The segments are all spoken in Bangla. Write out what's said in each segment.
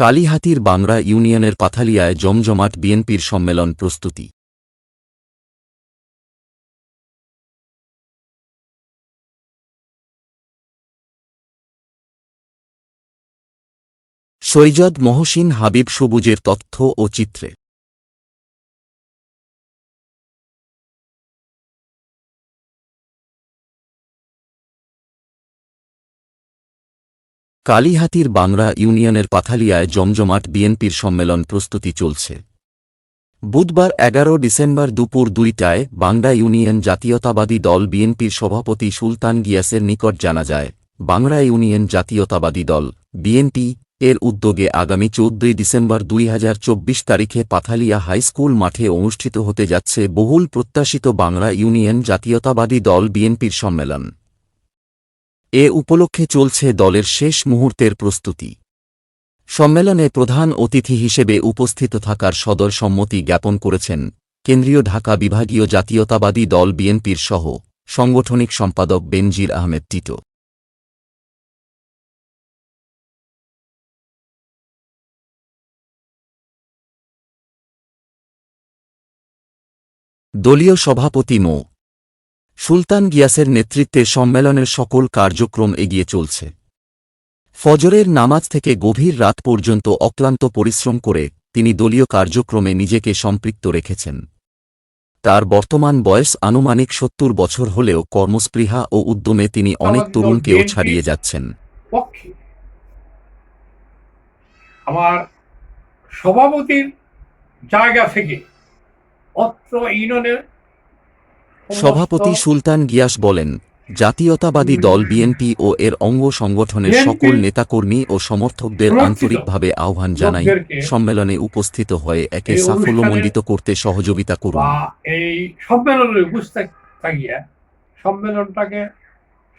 কালীহাতির বাংরা ইউনিয়নের পাথালিয়ায় জমজমাট বিএনপির সম্মেলন প্রস্তুতি। সৈয়দ মহসিন হাবিব সবুজের তথ্য ও চিত্রে। কালীহাতির বাংরা ইউনিয়নের পাথালিয়ায় জমজমাট বিএনপির সম্মেলন প্রস্তুতি চলছে। বুধবার এগারো ডিসেম্বর দুপুর দুইটায় বাংলা ইউনিয়ন জাতীয়তাবাদী দল বিএনপির সভাপতি সুলতান গিয়াসের নিকট জানা যায়, বাংলা ইউনিয়ন জাতীয়তাবাদী দল বিএনপি এর উদ্যোগে আগামী চৌদ্দই ডিসেম্বর দুই হাজার চব্বিশ তারিখে পাথালিয়া হাইস্কুল মাঠে অনুষ্ঠিত হতে যাচ্ছে বহুল প্রত্যাশিত বাংলা ইউনিয়ন জাতীয়তাবাদী দল বিএনপির সম্মেলন। এ উপলক্ষে চলছে দলের শেষ মুহূর্তের প্রস্তুতি। সম্মেলনে প্রধান অতিথি হিসেবে উপস্থিত থাকার সদর সম্মতি জ্ঞাপন করেছেন কেন্দ্রীয় ঢাকা বিভাগীয় জাতীয়তাবাদী দল বিএনপির সহ সাংগঠনিক সম্পাদক বেনজির আহমেদ টিটো। দলীয় সভাপতি মো সুলতান গিয়াসের নেতৃত্বে সম্মেলনের সকল কার্যক্রম এগিয়ে চলছে। ফজরের নামাজ থেকে গভীর রাত পর্যন্ত অক্লান্ত পরিশ্রম করে তিনি দলীয় কার্যক্রমে নিজেকে সম্পৃক্ত রেখেছেন। তার বর্তমান বয়স আনুমানিক সত্তর বছর হলেও কর্মস্পৃহা ও উদ্যমে তিনি অনেক তরুণকেও ছাড়িয়ে যাচ্ছেন। আমার সভাপতির জায়গা থেকে অত্র ইউনিয়নের সভাপতি সুলতান গিয়াস বলেন জাতীয়তাবাদী দল বিএনপি ও এর অঙ্গ সংগঠনের সকল নেতাকর্মী ও সমর্থকদের আন্তরিকভাবে আহ্বান জানাই। সম্মেলনে উপস্থিত হয়ে একে সাফল্যমণ্ডিত করতে সহযোগিতা করুন। এই সম্মেলনে উপস্থিত থাকিয়া সম্মেলনটাকে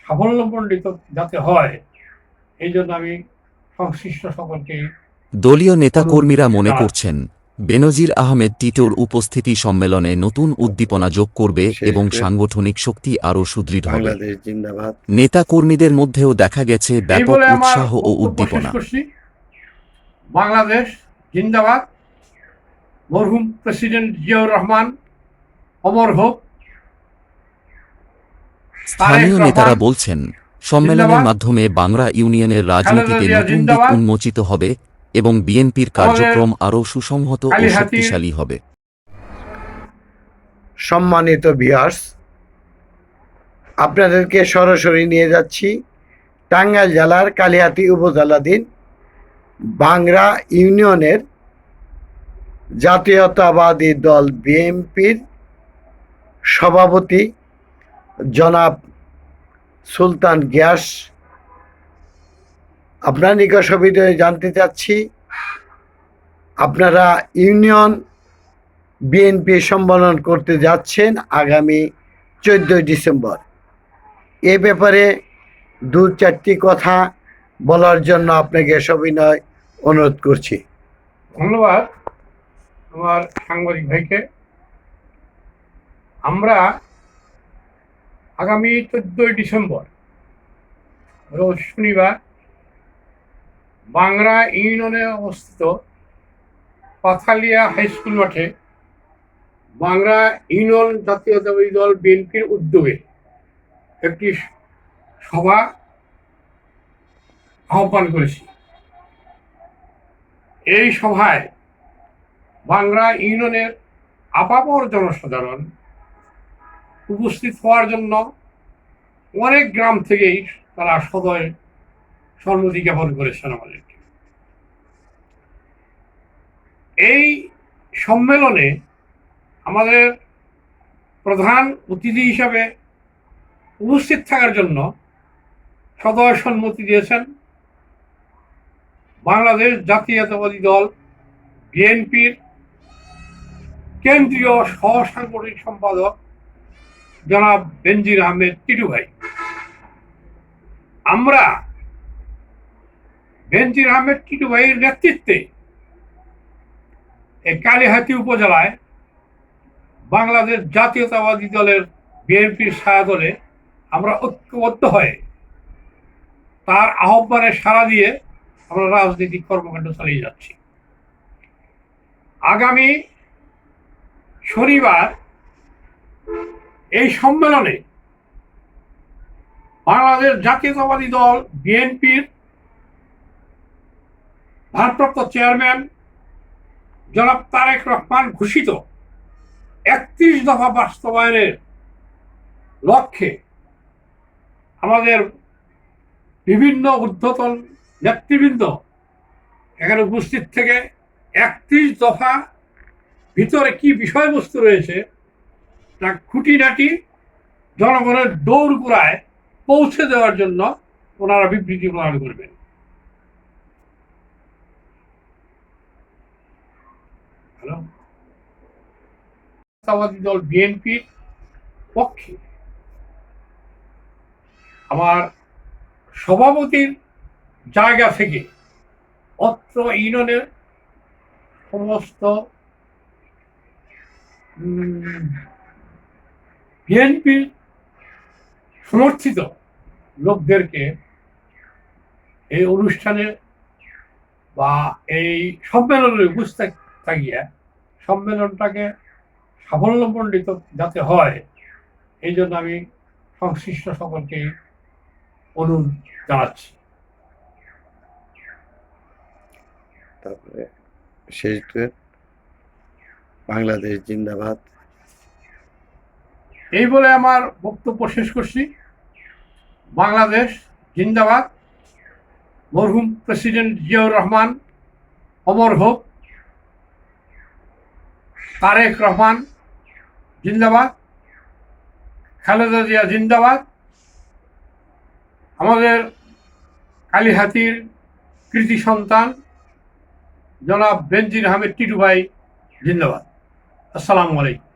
সাফল্যমণ্ডিত যাতে হয় এই জন্য আমি সংশ্লিষ্ট সকলকে দলীয় নেতাকর্মীরা মনে করছেন বেনজির আহমেদ টিটোর উপস্থিতি সম্মেলনে নতুন উদ্দীপনা যোগ করবে এবং সাংগঠনিক শক্তি আরও সুদৃঢ় হবে। বাংলাদেশ জিন্দাবাদ। নেতাকর্মীদের মধ্যেও দেখা গেছে ব্যাপক উৎসাহ ও উদ্দীপনা। বাংলাদেশ জিন্দাবাদ। মরহুম প্রেসিডেন্ট জিয়াউর রহমান অমর হোক। স্থানীয় নেতারা বলছেন সম্মেলনের মাধ্যমে বাংলা ইউনিয়নের রাজনীতিতে নতুন দিক উন্মোচিত হবে। এবং বিএনপির কার্যক্রম আরও সুসংহত ও শক্তিশালী হবে। সম্মানিত বিয়ার্স আপনাদেরকে সরাসরি নিয়ে যাচ্ছি টাঙ্গাইল জেলার কালিহাতি উপজেলাধীন বাংরা ইউনিয়নের জাতীয়তাবাদী দল বিএনপির সভাপতি জনাব সুলতান গ্যাস আপনার নিকট সবিনয়ে জানতে চাচ্ছি, আপনারা ইউনিয়ন বিএনপি সম্মেলন করতে যাচ্ছেন আগামী চোদ্দই ডিসেম্বর। এ ব্যাপারে দু চারটি কথা বলার জন্য আপনাকে সবিনয় অনুরোধ করছি। ধন্যবাদ আমার সাংবাদিক ভাইকে। আমরা আগামী চোদ্দই ডিসেম্বর, রোজ শনিবার বাংলা ইউনিয়নে অবস্থিত পাথালিয়া হাই স্কুল মাঠে বাংলা ইউনিয়ন জাতীয়তাবাদী দল বিএনপির উদ্যোগে একটি সভা আহ্বান করেছি। এই সভায় বাংলা ইউনিয়নের আপামর জনসাধারণ উপস্থিত হওয়ার জন্য অনেক গ্রাম থেকেই তারা সদয় সম্মতি জ্ঞাপন করেছেন আমাদেরকে। এই সম্মেলনে আমাদের প্রধান অতিথি হিসাবে উপস্থিত থাকার জন্য সদয় সম্মতি দিয়েছেন বাংলাদেশ জাতীয়তাবাদী দল, বিএনপির কেন্দ্রীয় সহসাংগঠনিক সম্পাদক জনাব বেনজির আহমেদ টিটু ভাই। আমরা বেনজির আহমেদ টিটু ভাইয়ের নেতৃত্বে এই কালীহাতি উপজেলায় বাংলাদেশ জাতীয়তাবাদী দলের বিএনপির ছায়াদলে আমরা ঐক্যবদ্ধ হয়ে তার আহ্বানে সাড়া দিয়ে আমরা রাজনৈতিক কর্মকাণ্ড চালিয়ে যাচ্ছি। আগামী শনিবার এই সম্মেলনে বাংলাদেশ জাতীয়তাবাদী দল বিএনপির ভারপ্রাপ্ত চেয়ারম্যান জনাব তারেক রহমান ঘোষিত একত্রিশ দফা বাস্তবায়নের লক্ষ্যে আমাদের বিভিন্ন ঊর্ধ্বতন নেতৃবৃন্দ এখানে উপস্থিত থেকে একত্রিশ দফা ভিতরে কি বিষয়বস্তু রয়েছে, তা খুঁটিনাটি জনগণের দৌড় গোড়ায় পৌঁছে দেওয়ার জন্য ওনারা বিবৃতি প্রদান করবেন। দল বিএনপির পক্ষে আমার সভাপতির জায়গা থেকে অত্র ইউনিয়নের সমস্ত বিএনপির সমর্থিত লোকদেরকে এই অনুষ্ঠানে বা এই সম্মেলনে উপস্থিত থাকিয়ে সম্মেলনটাকে সাফল্যমণ্ডিত যাতে হয় এই জন্য আমি সংশ্লিষ্ট সকলকে অনুরোধ জানাচ্ছি। তারপরে শেষ বাংলাদেশ জিন্দাবাদ। এই বলে আমার বক্তব্য শেষ করছি। বাংলাদেশ জিন্দাবাদ। মরহুম প্রেসিডেন্ট জিয়াউর রহমান অমর হোক। তারেক রহমান, জিন্দাবাদ। খালেদা জিয়া, জিন্দাবাদ। আমাদের কালীহাতির কৃতি সন্তান, জনাব বেনজির আহমেদ টিটু ভাই, জিন্দাবাদ। আসসালামু আলাইকুম।